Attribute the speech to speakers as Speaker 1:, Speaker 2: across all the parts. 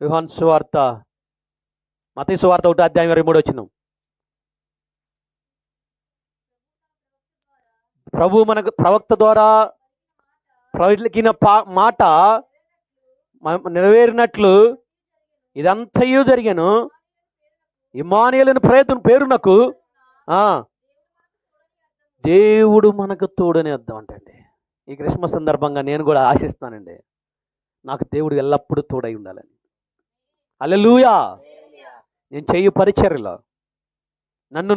Speaker 1: యుహాన్ సువార్త మత సువార్త ఒకటి అధ్యాయం ఇరవై మూడు వచ్చినాం ప్రభు మనకు ప్రవక్త ద్వారా ప్రవలికిన పా మాట నెరవేరినట్లు ఇదంతయూ జరిగాను. ఇమానియలను ప్రయత్నం పేరునకు దేవుడు మనకు తోడని అర్థం అంటండి ఈ క్రిస్మస్ సందర్భంగా నేను కూడా ఆశిస్తానండి నాకు దేవుడు ఎల్లప్పుడూ తోడై ఉండాలని. అల్లెలూయా నేను చెయ్యి పరిచర్లో నన్ను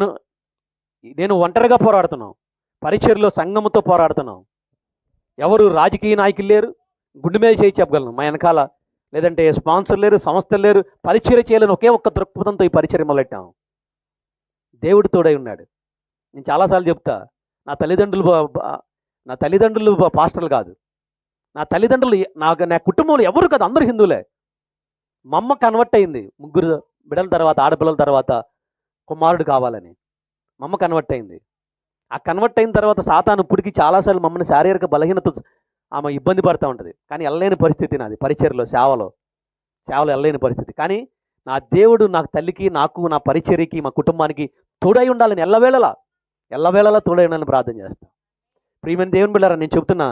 Speaker 1: నేను ఒంటరిగా పోరాడుతున్నాను. పరిచర్లో సంఘముతో పోరాడుతున్నాం ఎవరు రాజకీయ నాయకులు లేరు. గుండె మీద చేయి చెప్పగలను. మా వెనకాల లేదంటే స్పాన్సర్ లేరు సంస్థలు లేరు. పరిచర్య చేయలేని ఒకే ఒక్క దృక్పథంతో ఈ పరిచర్య మొదలెట్టాం. దేవుడు తోడై ఉన్నాడు. నేను చాలాసార్లు చెప్తా నా తల్లిదండ్రులు నా తల్లిదండ్రులు పాస్టర్లు కాదు. నా తల్లిదండ్రులు నా నాకు నా కుటుంబంలో ఎవరు కాదు అందరూ హిందువులే. మా అమ్మ కన్వర్ట్ అయింది. ముగ్గురు బిడ్డల తర్వాత ఆడపిల్లల తర్వాత కుమారుడు కావాలని. మా అమ్మ కన్వర్ట్ అయింది. ఆ కన్వర్ట్ అయిన తర్వాత సాతాను ఇప్పటికి చాలాసార్లు మమ్మల్ని శారీరక బలహీనత ఆమె ఇబ్బంది పడుతూ ఉంటుంది. కానీ వెళ్ళలేని పరిస్థితి నాది. పరిచర్లో సేవలో. సేవలో వెళ్ళలేని పరిస్థితి. కానీ నా దేవుడు నాకు తల్లికి నాకు నా పరిచర్యకి మా కుటుంబానికి తోడై ఉండాలని ఎల్లవేళలా ఎల్లవేళలా తోడై ఉండాలని ప్రార్థన చేస్తాను ప్రియమైన దేవుని బిళ్ళారా నేను చెప్తున్నా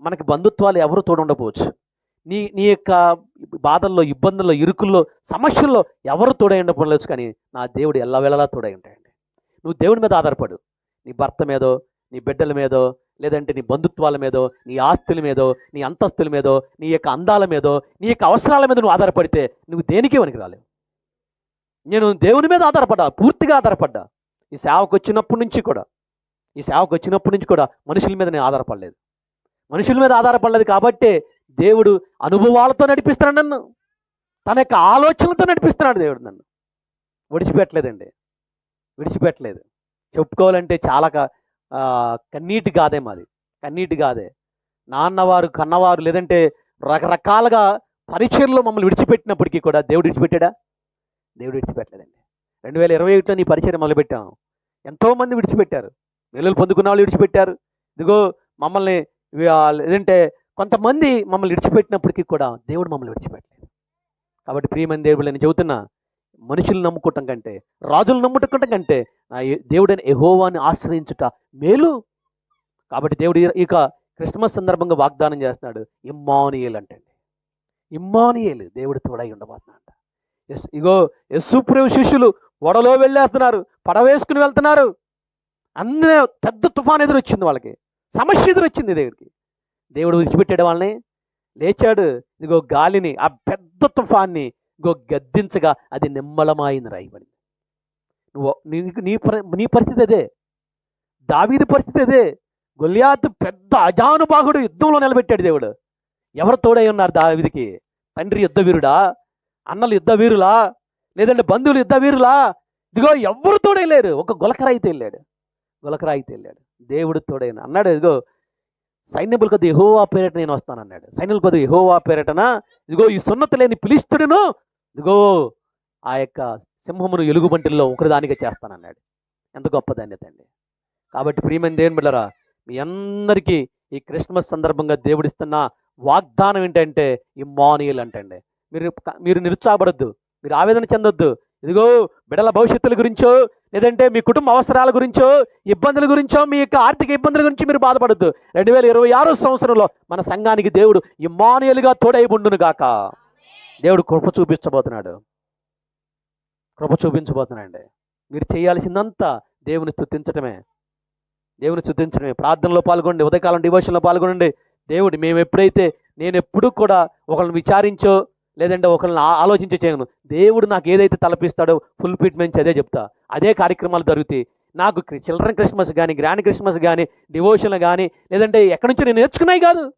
Speaker 1: మనకి బంధుత్వాలు ఎవరు తోడు ఉండకపోవచ్చు నీ నీ యొక్క బాధల్లో ఇబ్బందుల్లో ఇరుకుల్లో సమస్యల్లో ఎవరు తోడై ఉండకపోవచ్చు కానీ నా దేవుడు ఎల్లవేళలా తోడై ఉంటాయండి నువ్వు దేవుడి మీద ఆధారపడు. నీ భర్త మీదో నీ బిడ్డల మీదో లేదంటే నీ బంధుత్వాల మీదో నీ ఆస్తుల మీదో నీ అంతస్తుల మీదో నీ యొక్క అందాల మీదో నీ యొక్క అవసరాల మీద నువ్వు ఆధారపడితే నువ్వు దేనికే వనికి రాలేవు? నేను దేవుని మీద ఆధారపడ్డా పూర్తిగా ఆధారపడ్డా. ఈ సేవకు వచ్చినప్పటి నుంచి కూడా ఈ సేవకు వచ్చినప్పటి నుంచి కూడా మనుషుల మీద నేను ఆధారపడలేదు. మనుషుల మీద ఆధారపడలేదు కాబట్టే దేవుడు అనుభవాలతో నడిపిస్తున్నాడు నన్ను. తన యొక్క ఆలోచనలతో నడిపిస్తున్నాడు దేవుడు నన్ను. విడిచిపెట్టలేదండి. విడిచిపెట్టలేదు. చెప్పుకోవాలంటే చాలా కన్నీటి గాదే మాది. కన్నీటి గాదే. నాన్నవారు కన్నవారు లేదంటే రకరకాలుగా పరిచయంలో మమ్మల్ని విడిచిపెట్టినప్పటికీ కూడా దేవుడు విడిచిపెట్టాడా? దేవుడు విడిచిపెట్టలేదండి. రెండు వేల ఇరవై ఒకటిలో నీ పరిచయం మొదలుపెట్టాము ఎంతోమంది విడిచిపెట్టారు. వెలులు పొందుకున్న వాళ్ళు విడిచిపెట్టారు. ఇదిగో మమ్మల్ని లేదంటే కొంతమంది మమ్మల్ని విడిచిపెట్టినప్పటికీ కూడా దేవుడు మమ్మల్ని విడిచిపెట్టలేదు. కాబట్టి ప్రియమైన దేవుడు నేను చెబుతున్నా మనుషులు నమ్ముకోవటం కంటే రాజులు నమ్ముకోవటం కంటే నా దేవుడైన ఎహోవాని ఆశ్రయించుట మేలు. కాబట్టి దేవుడు ఇక క్రిస్మస్ సందర్భంగా వాగ్దానం చేస్తున్నాడు ఇమ్మానియల్ అంటండి. ఇమ్మానియల్ దేవుడు తోడై ఉండబోతున్నాడు ఎస్ ఇగో యస్సుప్రేమ శిష్యులు వడలో వెళ్ళేస్తున్నారు పడవేసుకుని వెళ్తున్నారు. అన్నీ పెద్ద తుఫాన్ ఎదురొచ్చింది వాళ్ళకి. సమస్య ఎదురొచ్చింది దేవుడికి. దేవుడు విడిచిపెట్టాడు వాళ్ళని. లేచాడు. ఇదిగో గాలిని ఆ పెద్ద తుఫాన్ని ఇగో గద్దించగా అది నిమ్మలమాయింది రాయబడింది. నువ్వు నీకు నీ పరి నీ పరిస్థితి అదే. దావీది పరిస్థితి అదే. గొల్యాతు పెద్ద అజానుభాగుడు యుద్ధంలో నిలబెట్టాడు దేవుడు. ఎవరు తోడై ఉన్నారు దావీదికి? తండ్రి యుద్ధ వీరుడా అన్నలు యుద్ధ వీరులా లేదంటే బంధువులు యుద్ధ వీరులా ఇదిగో ఎవరు తోడై లేరు? ఒక గులకరాయితే వెళ్ళాడు గులకరాయితే వెళ్ళాడు దేవుడు తోడైన అన్నాడు ఇదిగో సైన్యముల ఎహోవా యహోవా పేరట నేను వస్తాను అన్నాడు సైన్యుల కొద్ది పేరటన? ఇదిగో ఈ సున్నత లేని పిలిస్తుడును ఇదిగో ఆ యొక్క సింహమును ఎలుగుబంటిల్లో ఒకరిదానిగా చేస్తానన్నాడు. ఎంత గొప్ప ధన్యత అండి. కాబట్టి ప్రియమైన దేవుని బిడ్డరా మీ అందరికీ ఈ క్రిస్మస్ సందర్భంగా దేవుడిస్తున్న వాగ్దానం ఏంటంటే ఇమ్మానియల్ అంటండి. మీరు మీరు నిరుత్సాహపడద్దు మీరు ఆవేదన చెందొద్దు ఇదిగో బిడల భవిష్యత్తుల గురించో లేదంటే మీ కుటుంబ అవసరాల గురించో ఇబ్బందుల గురించో మీ యొక్క ఆర్థిక ఇబ్బందుల గురించి మీరు బాధపడద్దు. రెండు వేల ఇరవై ఆరో సంవత్సరంలో మన సంఘానికి దేవుడు ఇమ్మానియలుగా తోడై ఉండును గాక దేవుడు కృప చూపించబోతున్నాడు. కృప చూపించబోతున్నాడు మీరు చేయాల్సిందంతా దేవుని స్తుతించటమే. దేవుని స్థుతించడమే ప్రార్థనలో పాల్గొండి ఉదయకాలం డివోషన్లో పాల్గొనండి. దేవుడు మేము ఎప్పుడైతే నేను ఎప్పుడూ కూడా ఒకరిని విచారించో లేదంటే ఒకరిని ఆలోచించి చేయను. దేవుడు నాకు ఏదైతే తలపిస్తాడో ఫుల్ ఫిట్మెంట్స్ అదే చెప్తా. అదే కార్యక్రమాలు జరుగుతాయి. నాకు చిల్డ్రన్ క్రిస్మస్ కానీ గ్రాండ్ క్రిస్మస్ కానీ డివోషన్లు కానీ లేదంటే ఎక్కడి నుంచో నేను నేర్చుకున్నాయి కాదు.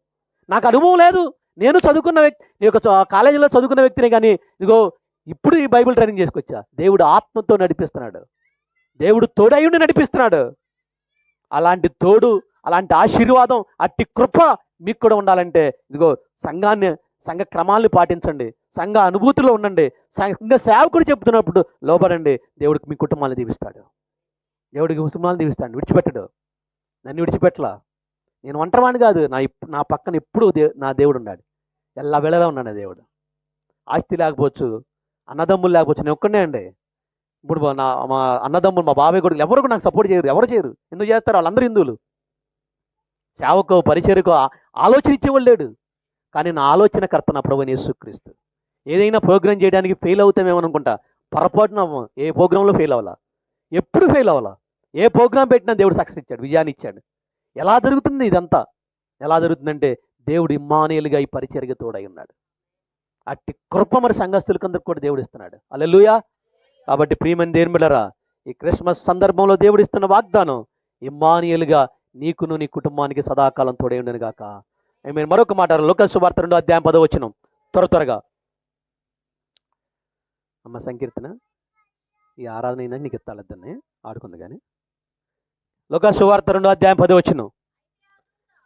Speaker 1: నాకు అనుభవం లేదు. నేను చదువుకున్న వ్యక్తి నీ యొక్క కాలేజీలో చదువుకున్న వ్యక్తిని కానీ ఇదిగో ఇప్పుడు ఈ బైబిల్ ట్రైనింగ్ చేసుకొచ్చా. దేవుడు ఆత్మతో నడిపిస్తున్నాడు. దేవుడు తోడయుండి నడిపిస్తున్నాడు. అలాంటి తోడు అలాంటి ఆశీర్వాదం అట్టి కృప మీకు కూడా ఉండాలంటే ఇదిగో సంఘాన్ని సంఘ క్రమాలను పాటించండి. సంఘ అనుభూతిలో ఉండండి. సంఘ సేవకుడు చెప్తున్నప్పుడు లోబడండి. దేవుడికి మీ కుటుంబాన్ని దీవిస్తాడు. దేవుడికి కుటుంబాలను దీవిస్తాడు. విడిచిపెట్టడు. నన్ను విడిచిపెట్టలా? నేను ఒంటరివాణి కాదు. నా ఇప్- నా పక్కన ఎప్పుడు దే నా దేవుడు ఉన్నాడు ఎలా వెళ్ళలా ఉన్నాడు దేవుడు. ఆస్తి లేకపోవచ్చు అన్నదమ్ములు లేకపోవచ్చు నేను ఒక్కడే అండి. ఇప్పుడు నా మా అన్నదమ్ములు మా బాబాయ్ కొడుకులు ఎవరు కూడా నాకు సపోర్ట్ చేయరు. ఎవరు చేయరు. ఎందుకు చేస్తారు? వాళ్ళందరూ హిందువులు. సేవకో పరిచయకో ఆలోచన ఇచ్చేవాళ్ళు లేడు. కానీ నా ఆలోచన కర్త నా ప్రభు యేసుక్రీస్తు. ఏదైనా ప్రోగ్రామ్ చేయడానికి ఫెయిల్ అవుతామేమనుకుంటా పొరపాటున ఏ ప్రోగ్రాంలో ఫెయిల్ అవ్వాలా? ఎప్పుడు ఫెయిల్ అవ్వాలా? ఏ ప్రోగ్రాం పెట్టినా దేవుడు సక్సెస్ ఇచ్చాడు విజయాన్ని ఇచ్చాడు. ఎలా జరుగుతుంది ఇదంతా? ఎలా జరుగుతుందంటే దేవుడు ఇమ్మానేలుగా ఈ పరిచర్గా తోడై ఉన్నాడు. అట్టి కృప మరి సంఘస్థులకందరికి కూడా దేవుడు ఇస్తున్నాడు. అల్లెలుయా కాబట్టి ప్రియమని దేవుని బిడ్డలారా ఈ క్రిస్మస్ సందర్భంలో దేవుడు ఇస్తున్న వాగ్దానం ఇమ్మానియలుగా నీకును నీ కుటుంబానికి సదాకాలం తోడై ఉండను గాక మీరు మరొక మాట లోకల్ సువార్త రెండో అధ్యాయం పదో వచ్చిన త్వర త్వరగా. అమ్మ సంకీర్తన. ఈ ఆరాధన అయినా నీకు ఎత్తాలద్దని ఆడుకుంది కానీ. లోక సువార్త రెండో అధ్యాయం పదవి వచ్చిన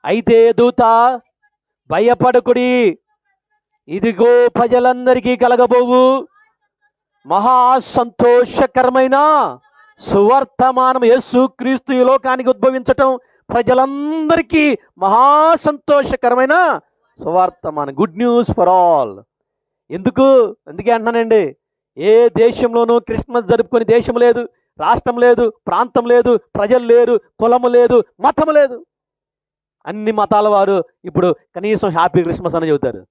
Speaker 1: అయితే దూత భయపడకుడి. ఇదిగో ప్రజలందరికీ కలగబోవు. మహా సంతోషకరమైన సువర్తమానం యేసు క్రీస్తు ఈ లోకానికి ఉద్భవించటం ప్రజలందరికీ మహా సంతోషకరమైన సువార్తమానం గుడ్ న్యూస్ ఫర్ ఆల్. ఎందుకు? ఎందుకే అంటున్నానండి ఏ దేశంలోనూ క్రిస్మస్ జరుపుకునే దేశం లేదు రాష్ట్రం లేదు ప్రాంతం లేదు ప్రజలు లేరు కులము లేదు మతం లేదు. అన్ని మతాల వారు ఇప్పుడు కనీసం హ్యాపీ క్రిస్మస్ అని చెబుతారు.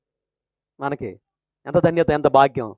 Speaker 1: మనకి ఎంత ధన్యత ఎంత భాగ్యం.